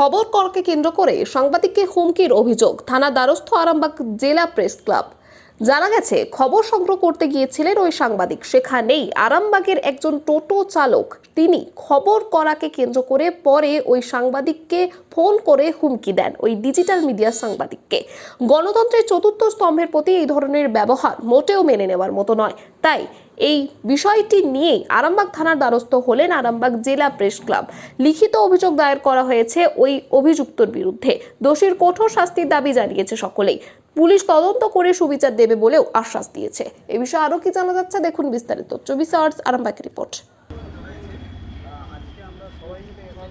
খবর করকে কেন্দ্র করে সাংবাদিককে হুমকির অভিযোগ থানা দ্বারস্থ আরামবাগ জেলা প্রেস ক্লাব। জানা গেছে, খবর সংগ্রহ করতে গিয়েছিলেন ওই সাংবাদিক। সেখানেই আরামবাগের একজন টোটো চালক, তিনি খবর করাকে কেন্দ্র করে পরে ওই সাংবাদিককে ফোন করে হুমকি দেন ওই ডিজিটাল মিডিয়া সাংবাদিককে। গণতন্ত্রের চতুর্থ স্তম্ভের প্রতি এই ধরনের ব্যবহার মোটেও মেনে নেওয়ার মতো নয়। তাই এই বিষয়টি নিয়ে আরামবাগ থানার দ্বারস্থ হলেন আরামবাগ জেলা প্রেস ক্লাব। লিখিত অভিযোগ দায়ের করা হয়েছে ওই অভিযুক্তর বিরুদ্ধে। দোষীর কঠোর শাস্তির দাবি জানিয়েছে সকলেই। পুলিশ তদন্ত করে সুবিচার দেবে বলেও আশ্বাস দিয়েছে। এ বিষয়ে আরও কি জানা যাচ্ছে, দেখুন বিস্তারিত। চব্বিশ আওয়ার্স আরামবাগ রিপোর্ট আজকে আমরা সবাই মিলে এসেছি আইসি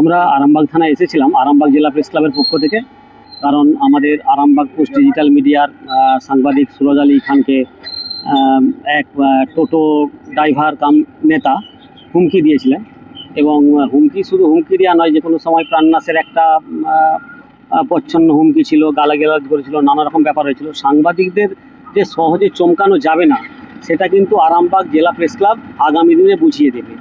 আমরা আমরা আরামবাগ থানায় এসেছিলাম, আরামবাগ জেলা প্রেস ক্লাবের পক্ষ থেকে। কারণ আমাদের আরামবাগ পোস্ট ডিজিটাল মিডিয়ার সাংবাদিক সুরজ আলী খানকে এক টোটো ড্রাইভার কাম নেতা হুমকি দিয়েছিলেন। এবং হুমকি শুধু হুমকি দেওয়া নয়, যে কোনো সময় প্রাণনাশের একটা প্রচ্ছন্ন হুমকি ছিল, গালাগালাজ করেছিল, নানা রকম ব্যাপার হয়েছিল। সাংবাদিকদের যে সহজে চমকানো যাবে না, সেটা কিন্তু আরামবাগ জেলা প্রেস ক্লাব আগামী দিনে বুঝিয়ে দেবে।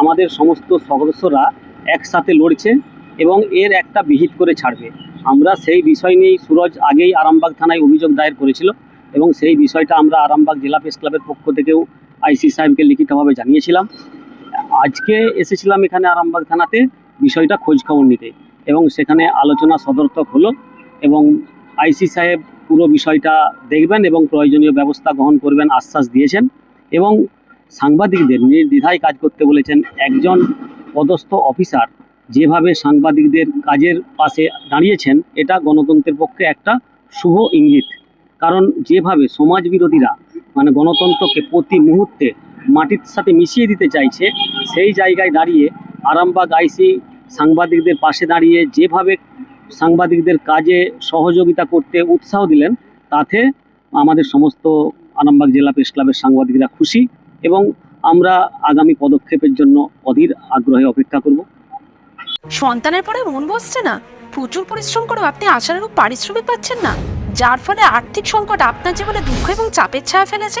আমাদের সমস্ত সদস্যরা একসাথে লড়ছে এবং এর একটা বিহিত করে ছাড়বে। আমরা সেই বিষয় নিয়েই সুরজ আগেই আরামবাগ থানায় অভিযোগ দায়ের করেছিল এবং সেই বিষয়টা আমরা আরামবাগ জেলা প্রেস ক্লাবের পক্ষ থেকেও আইসি সাহেবকে লিখিতভাবে জানিয়েছিলাম। আজকে এসেছিলাম এখানে আরামবাগ থানাতে বিষয়টা খোঁজ খবর নিতে এবং সেখানে আলোচনা সদর্থক হলো এবং আইসি সাহেব পুরো বিষয়টা দেখবেন এবং প্রয়োজনীয় ব্যবস্থা গ্রহণ করবেন, আশ্বাস দিয়েছেন এবং সাংবাদিকদের নির্দ্বিধায় কাজ করতে বলেছেন একজন পদস্থ অফিসার যেভাবে সাংবাদিকদের কাজের পাশে দাঁড়িয়েছেন, এটা গণতন্ত্রের পক্ষে একটা শুভ ইঙ্গিত। কারণ যেভাবে সমাজ বিরোধীরা মানে গণতন্ত্রকে প্রতি মুহূর্তে মাটির সাথে মিশিয়ে দিতে চাইছে, সেই জায়গায় দাঁড়িয়ে আরামবাগ আইসি সাংবাদিকদের পাশে দাঁড়িয়ে যেভাবে সাংবাদিকদের কাজে সহযোগিতা করতে উৎসাহ দিলেন, তাতে আমাদের সমস্ত আরামবাগ জেলা প্রেস ক্লাবের সাংবাদিকরা খুশি এবং আমরা আগামী পদক্ষেপের জন্য অধীর আগ্রহে অপেক্ষা করব। সন্তানের পরে মন বসছে না। প্রচুর পরিশ্রম করেও আপনি আশানুরূপ পারিশ্রমিক পাচ্ছেন না, যার ফলে আর্থিক সংকট আপনার জীবনে দুঃখ এবং চাপের ছায়া ফেলেছে।